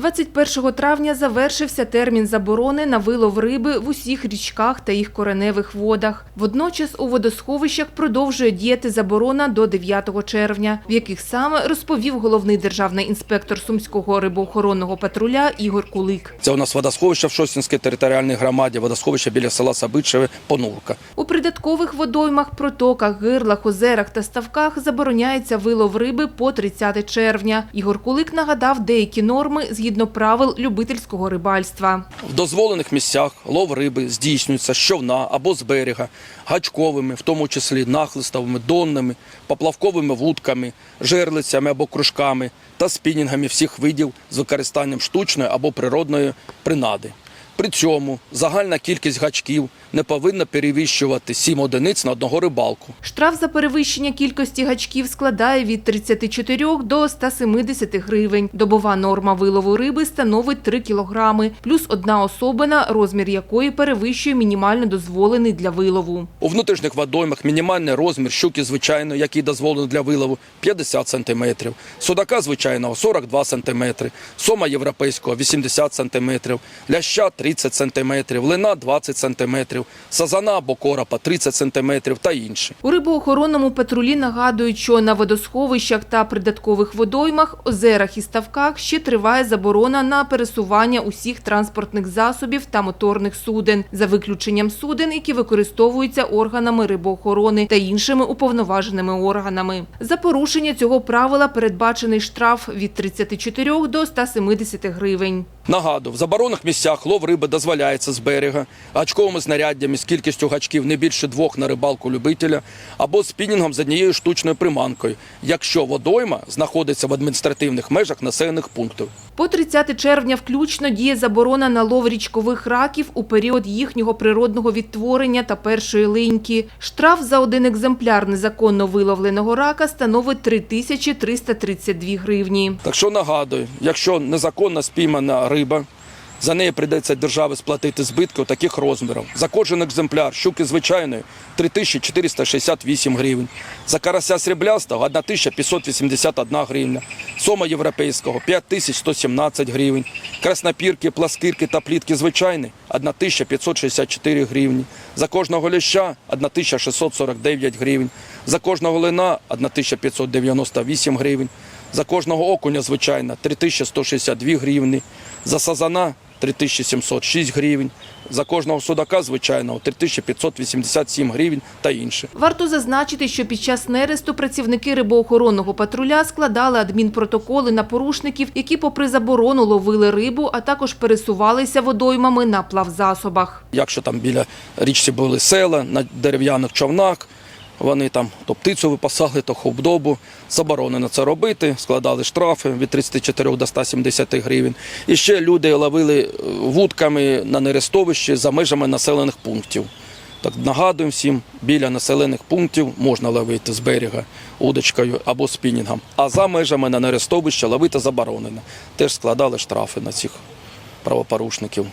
21 травня завершився термін заборони на вилов риби в усіх річках та їх кореневих водах. Водночас у водосховищах продовжує діяти заборона до 9 червня, в яких саме розповів головний державний інспектор Сумського рибоохоронного патруля Ігор Кулик. Це у нас водосховище в Шостінській територіальній громаді, водосховище біля села Сабичеве, Понурка. У придаткових водоймах, протоках, гирлах, озерах та ставках забороняється вилов риби по 30 червня. Ігор Кулик нагадав деякі норми згідно правил любительського рибальства. В дозволених місцях лов риби здійснюється з човна або з берега, гачковими, в тому числі нахлистовими, донними, поплавковими вудками, жерлицями або кружками та спінінгами всіх видів з використанням штучної або природної принади. При цьому загальна кількість гачків не повинна перевищувати 7 одиниць на одного рибалку. Штраф за перевищення кількості гачків складає від 34 до 170 гривень. Добова норма вилову риби становить 3 кілограми, плюс одна особина, розмір якої перевищує мінімально дозволений для вилову. У внутрішніх водоймах мінімальний розмір щуки звичайної, який дозволено для вилову, 50 см, судака звичайного 42 см, сома європейського 80 см, ляща 30 см, лина 20 см, сазана або коропа 30 см та інші. У рибоохоронному патрулі нагадують, що на водосховищах та придаткових водоймах, озерах і ставках ще триває заборона на пересування усіх транспортних засобів та моторних суден, за виключенням суден, які використовуються органами рибоохорони та іншими уповноваженими органами. За порушення цього правила передбачений штраф від 34 до 170 гривень. Нагадую, в заборонених місцях лов риби дозволяється з берега гачковими знаряддями з кількістю гачків не більше двох на рибалку любителя або спінінгом з однією штучною приманкою, якщо водойма знаходиться в адміністративних межах населених пунктів. По 30 червня включно діє заборона на лов річкових раків у період їхнього природного відтворення та першої линьки. Штраф за один екземпляр незаконно виловленого рака становить 3332 гривні. Так що нагадую, якщо незаконно спіймана риба, за неї прийдеться державі сплатити збитки таких розмірів. За кожен екземпляр щуки звичайної 3468 гривень. За карася сріблястого 1581 гривня. Сома європейського 5117 гривень. Краснопірки, пласкирки та плітки звичайні 1564 гривні. За кожного ляща 1649 гривень. За кожного лина 1598 гривень. За кожного окуня, звичайно, 3162 гривні. За сазана 3706 гривень. За кожного судака, звичайного, 3587 гривень та інше. Варто зазначити, що під час нересту працівники рибоохоронного патруля складали адмінпротоколи на порушників, які попри заборону ловили рибу, а також пересувалися водоймами на плавзасобах. Якщо там біля річці були села на дерев'яних човнах, вони там то птицю випасали, то хобдобу. Заборонено це робити, складали штрафи від 34 до 170 гривень. І ще люди ловили е, вудками на нерестовищі за межами населених пунктів. Так нагадуємо всім, біля населених пунктів можна ловити з берега удочкою або спінінгом, а за межами на нерестовище ловити заборонено. Теж складали штрафи на цих правопорушників.